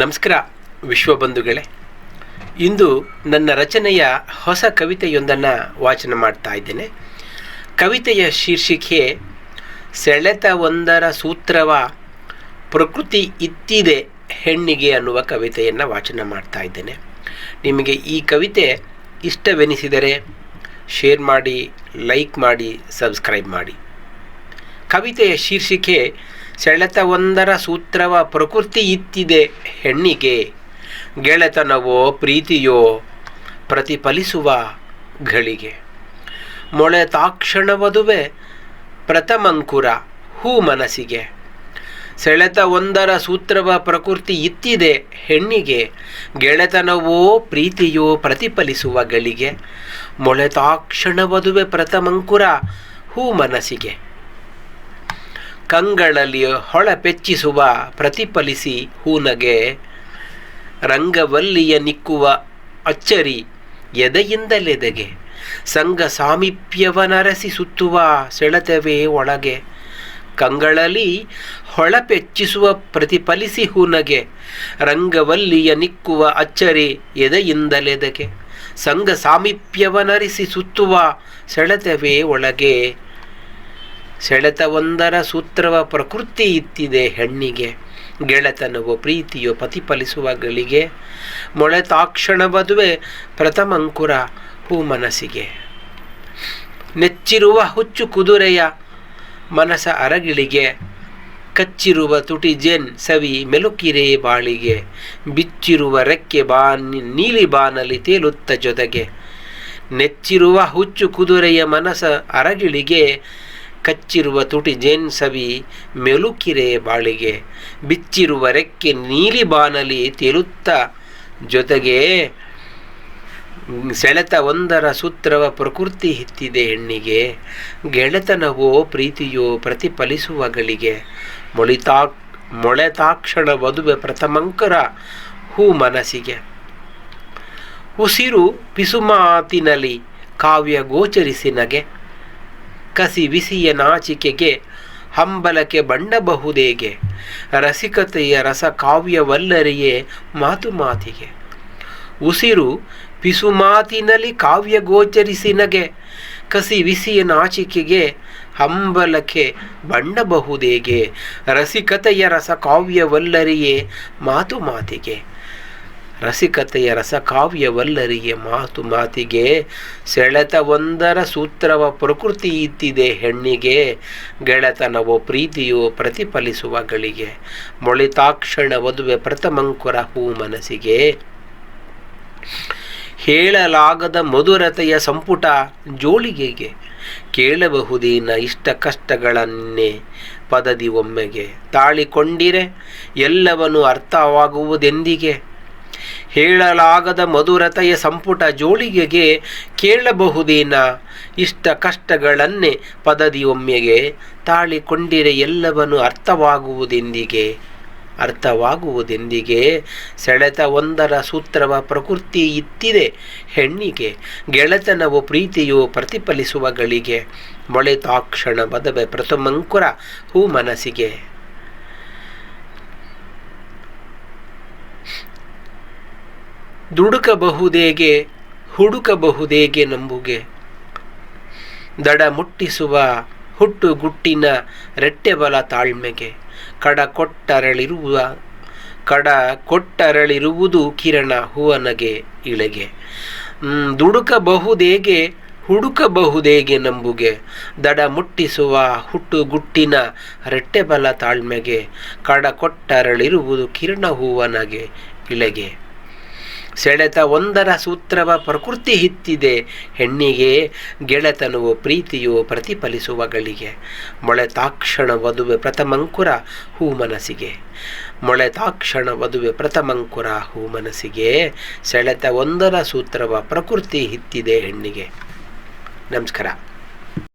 ನಮಸ್ಕಾರ ವಿಶ್ವಬಂಧುಗಳೇ ಇಂದು ನನ್ನ ರಚನೆಯ ಹೊಸ ಕವಿತೆಯೊಂದನ್ನು ವಾಚನ ಮಾಡ್ತಾ ಇದ್ದೇನೆ. ಕವಿತೆಯ ಶೀರ್ಷಿಕೆ ಸೆಳೆತವೊಂದರ ಸೂತ್ರವ, ಪ್ರಕೃತಿ ಇತ್ತಿದೆ ಹೆಣ್ಣಿಗೆ ಅನ್ನುವ ಕವಿತೆಯನ್ನು ವಾಚನ ಮಾಡ್ತಾ ಇದ್ದೇನೆ. ನಿಮಗೆ ಈ ಕವಿತೆ ಇಷ್ಟವೆನಿಸಿದರೆ ಶೇರ್ ಮಾಡಿ, ಲೈಕ್ ಮಾಡಿ, ಸಬ್ಸ್ಕ್ರೈಬ್ ಮಾಡಿ. ಕವಿತೆಯ ಶೀರ್ಷಿಕೆ ಸೆಳೆತ ಒಂದರ ಸೂತ್ರವ ಪ್ರಕೃತಿ ಇತ್ತಿದೆ ಹೆಣ್ಣಿಗೆ. ಗೆಳೆತನವೋ ಪ್ರೀತಿಯೋ ಪ್ರತಿಫಲಿಸುವ ಘಳಿಗೆ. ಮೊಳೆ ತಾಕ್ಷಣವದುವೆ ಪ್ರಥಮಂಕುರ ಹೂ ಮನಸ್ಸಿಗೆ. ಸೆಳೆತ ಒಂದರ ಸೂತ್ರವ ಪ್ರಕೃತಿ ಇತ್ತಿದೆ ಹೆಣ್ಣಿಗೆ. ಗೆಳೆತನವೋ ಪ್ರೀತಿಯೋ ಪ್ರತಿಫಲಿಸುವ ಗಳಿಗೆ ಮೊಳೆತಾಕ್ಷಣವದುವೆ ಪ್ರಥಮಂಕುರ ಹೂ ಮನಸ್ಸಿಗೆ. ಕಂಗಳಲ್ಲಿ ಹೊಳಪೆಚ್ಚಿಸುವ ಪ್ರತಿಫಲಿಸಿ ಹೂನಗೆ ರಂಗವಲ್ಲಿಯ ನಿಕ್ಕುವ ಅಚ್ಚರಿ ಎದೆಯಿಂದಲೆದೆಗೆ, ಸಂಘ ಸಾಮೀಪ್ಯವನರಸಿ ಸುತ್ತುವ ಸೆಳೆತವೇ ಒಳಗೆ, ಕಂಗಳಲ್ಲಿ ಹೊಳಪೆಚ್ಚಿಸುವ ಪ್ರತಿಫಲಿಸಿ ಹೂನಗೆ ರಂಗವಲ್ಲಿಯ ನಿಕ್ಕುವ ಅಚ್ಚರಿ ಎದೆಯಿಂದಲೆದೆಗೆ, ಸಂಘ ಸಾಮೀಪ್ಯವನರಿಸಿ ಸುತ್ತುವ ಸೆಳೆತವೇ ಒಳಗೆ ಸೆಳೆತವೊಂದರ ಸೂತ್ರವ ಪ್ರಕೃತಿ ಇತ್ತಿದೆ ಹೆಣ್ಣಿಗೆ. ಗೆಳೆತನವೋ ಪ್ರೀತಿಯೋ ಪ್ರತಿಫಲಿಸುವ ಗಳಿಗೆ. ಮೊಳೆತಾಕ್ಷಣ ಬದುವೆ ಪ್ರಥಮಂಕುರ ಹೂ ಮನಸ್ಸಿಗೆ. ನೆಚ್ಚಿರುವ ಹುಚ್ಚು ಕುದುರೆಯ ಮನಸ ಅರಗಿಳಿಗೆ. ಕಚ್ಚಿರುವ ತುಟಿ ಜೆನ್ ಸವಿ ಮೆಲುಕಿರೆ ಬಾಳಿಗೆ. ಬಿಚ್ಚಿರುವ ರೆಕ್ಕೆ ಬಾ ನೀಲಿ ಬಾನಲಿ ತೇಲುತ್ತ ಜೊತೆಗೆ. ನೆಚ್ಚಿರುವ ಹುಚ್ಚು ಕುದುರೆಯ ಮನಸ ಅರಗಿಳಿಗೆ. ಕಚ್ಚಿರುವ ತುಟಿ ಜೇನ್ ಸವಿ ಮೆಲುಕಿರೆ ಬಾಳಿಗೆ, ಬಿಚ್ಚಿರುವ ರೆಕ್ಕೆ ನೀಲಿ ಬಾನಲಿ ತೇಲುತ್ತ ಜೊತೆಗೆ ಸೆಳೆತ ಒಂದರ ಸೂತ್ರವ ಪ್ರಕೃತಿ ಹಿತ್ತಿದೆ ಹೆಣ್ಣಿಗೆ, ಗೆಳೆತನವೋ ಪ್ರೀತಿಯೋ ಪ್ರತಿಫಲಿಸುವ ಗಳಿಗೆ. ಮೊಳಿತಾ ಮೊಳೆತಾಕ್ಷಣ ವಧುವೆ ಪ್ರಥಮಂಕರ ಹೂ ಮನಸ್ಸಿಗೆ. ಉಸಿರು ಪಿಸುಮಾತಿನಲ್ಲಿ ಕಾವ್ಯ ಗೋಚರಿಸಿ ನಗೆ. ಕಸಿ ವಿಸಿಯ ನಾಚಿಕೆಗೆ ಹಂಬಲಕ್ಕೆ ಬಂಡಬಹುದೇಗೆ? ರಸಿಕತೆಯ ರಸ ಕಾವ್ಯವಲ್ಲರಿಯೇ ಮಾತು ಮಾತಿಗೆ. ಉಸಿರು ಪಿಸುಮಾತಿನಲ್ಲಿ ಕಾವ್ಯ ಗೋಚರಿಸಿ ನಗೆ. ಕಸಿ ಬಿಸಿಯ ನಾಚಿಕೆಗೆ ಹಂಬಲಕ್ಕೆ ಬಂಡಬಹುದೇಗೆ? ರಸಿಕತೆಯ ರಸ ಕಾವ್ಯವಲ್ಲರಿಯೇ ಮಾತು ಮಾತಿಗೆ. ರಸಿಕತೆಯ ರಸಕಾವ್ಯವಲ್ಲರಿಗೆ ಮಾತು ಮಾತಿಗೆ ಸೆಳೆತವೊಂದರ ಸೂತ್ರವ ಪ್ರಕೃತಿ ಇತ್ತಿದೆ ಹೆಣ್ಣಿಗೆ, ಗೆಳೆತನವೋ ಪ್ರೀತಿಯೋ ಪ್ರತಿಫಲಿಸುವ ಗಳಿಗೆ. ಮೊಳಿತಾಕ್ಷಣ ವಧುವೆ ಪ್ರಥಮಂಕುರ ಹೂ ಮನಸ್ಸಿಗೆ. ಹೇಳಲಾಗದ ಮಧುರತೆಯ ಸಂಪುಟ ಜೋಳಿಗೆಗೆ. ಕೇಳಬಹುದೇನ ಇಷ್ಟ ಕಷ್ಟಗಳನ್ನೇ ಪದದಿ ಒಮ್ಮೆಗೆ. ತಾಳಿಕೊಂಡಿರೆ ಎಲ್ಲವನ್ನೂ ಅರ್ಥವಾಗುವುದೆಂದಿಗೆ? ಹೇಳಲಾಗದ ಮಧುರತೆಯ ಸಂಪುಟ ಜೋಳಿಗೆಗೆ ಕೇಳಬಹುದೇನ? ಇಷ್ಟ ಕಷ್ಟಗಳನ್ನೇ ಪದದಿ ಒಮ್ಮೆಗೆ ತಾಳಿಕೊಂಡಿರೆ ಎಲ್ಲವನ್ನು ಅರ್ಥವಾಗುವುದೆಂದಿಗೆ? ಅರ್ಥವಾಗುವುದೆಂದಿಗೆ? ಸೆಳೆತ ಒಂದರ ಸೂತ್ರವ ಪ್ರಕೃತಿ ಇತ್ತಿದೆ ಹೆಣ್ಣಿಗೆ, ಗೆಳೆತನವು ಪ್ರೀತಿಯು ಪ್ರತಿಫಲಿಸುವ ಗಳಿಗೆ. ಮೊಳೆತಾಕ್ಷಣ ಬದವೆ ಪ್ರಥಮಂಕುರ ಹೂ ಮನಸ್ಸಿಗೆ. ದುಡುಕಬಹುದೇಗೆ, ಹುಡುಕಬಹುದೇಗೆ ನಂಬುಗೆ. ದಡ ಮುಟ್ಟಿಸುವ ಹುಟ್ಟು ಗುಟ್ಟಿನ ರೆಟ್ಟೆಬಲ ತಾಳ್ಮೆಗೆ. ಕಡ ಕೊಟ್ಟರಳಿರುವ, ಕಡ ಕೊಟ್ಟರಳಿರುವುದು ಕಿರಣ ಹೂವನಗೆ ಇಳೆಗೆ. ದುಡುಕಬಹುದೇಗೆ, ಹುಡುಕಬಹುದೇಗೆ ನಂಬುಗೆ. ದಡ ಮುಟ್ಟಿಸುವ ಹುಟ್ಟು ಗುಟ್ಟಿನ ರೆಟ್ಟೆಬಲ ತಾಳ್ಮೆಗೆ. ಕಡ ಕೊಟ್ಟರಳಿರುವುದು ಕಿರಣ ಹೂವನಗೆ ಇಳೆಗೆ. ಸೆಳೆತ ಒಂದರ ಸೂತ್ರವ ಪ್ರಕೃತಿ ಹಿತ್ತಿದೆ, ಹೆಣ್ಣಿಗೆ ಗೆಳೆತನವು ಪ್ರೀತಿಯು ಪ್ರತಿಫಲಿಸುವ ಗಳಿಗೆ. ಮೊಳೆ ತಾಕ್ಷಣ ವಧುವೆ ಪ್ರಥಮಂಕುರ, ಹೂ ಮನಸ್ಸಿಗೆ. ಮೊಳೆ ತಾಕ್ಷಣ ವಧುವೆ ಪ್ರಥಮಂಕುರ, ಹೂ ಮನಸ್ಸಿಗೆ. ಸೆಳೆತ ಒಂದರ ಸೂತ್ರವ ಪ್ರಕೃತಿ ಹಿತ್ತಿದೆ, ಹೆಣ್ಣಿಗೆ. ನಮಸ್ಕಾರ.